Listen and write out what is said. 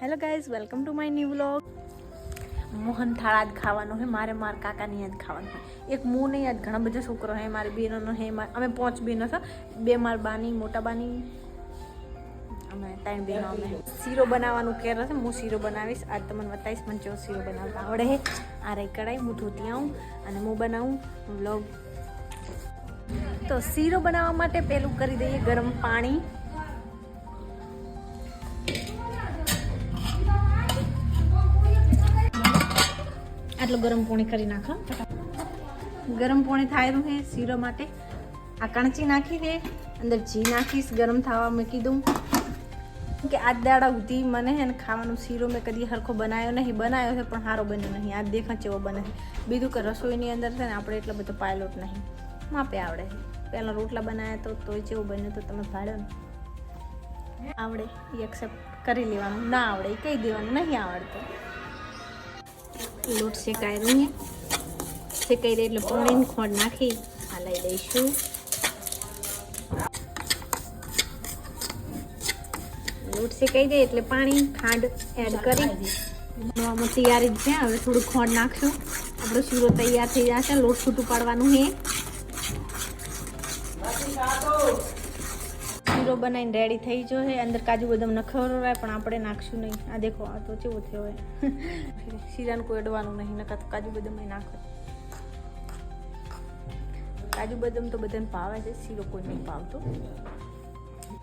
Hello guys welcome to my new vlog Mohan થાળા આજ ખાવાનો હે, મારે મારા કાકાની જ ખાવાનું છે એક હું નહીં જ ઘણા બધા છોકરો હે, મારી બહેનોનો હે અમે પાંચ બહેનો છો. બે માર બાની, મોટા બાની. અમે ત્રણ બહેનો અમે. શીરો બનાવવાનું કેર છે હું શીરો બનાવીશ. આજ તમને બતાવીશ, મને કેવો શીરો બનાવતા આવડે હે. આ રહી કઢાઈ હું ધોતી આવું અને હું બનાવું વ્લોગ તો શીરો બનાવવા માટે પેલું કરી દઈએ ગરમ પાણી. આટલું ગરમ પાણી કરી નાખો. ગરમ પાણી થાય છે શીરો માટે. આ કણચી નાખી દે અંદર ઘી નાખીશ, ગરમ થવા મૂકી દઉં. કે આજ દાડા સુધી મને હે ને ખાવાનું શીરો મેં કદી હરખો બનાવ્યો નહીં. બનાવ્યો છે પણ સારો બન્યો નહીં. આજ દેખા ચેવો બને છે. બીજું કે રસોઈની અંદર છે ને આપણે એટલો બધો પાયલોટ નહીં. માપે આવડે છે. પહેલાં રોટલા બનાવ્યા તો તોય ચેવો બન્યો તો તમે ભાડો ને. આવડે. એ એક્સેપ્ટ કરી લેવાનું. ના આવડે. એ કહી દેવાનું. નહીં આવડતું. લોટ શેકાઈ રહીએ શેકાઈ દે એટલે પાણીની ખોંડ નાખી હલાવી દઈશું લોટ શેકાઈ દે એટલે પાણી, ખાંડ એડ કરી. બનાવવામાં તૈયારી છે. હવે થોડું ખોંડ નાખશું. આપણો શીરો તૈયાર થઈ જશે. લોટ છૂટું પાડવાનું છે. શીરો બનાવીને રેડી થઈ ગયો છે. અંદર કાજુ બદામ નખરો રહે પણ આપણે નાખશું નહીં. આ દેખો, આ તો કેવો થયો હોય. શીરાને કોઈ અડવાનું નહીં નકા તો કાજુ બદામ નાખો. કાજુ બદામ તો બધાને ભાવે છે, શીરો કોઈ નહીં ભાવતો.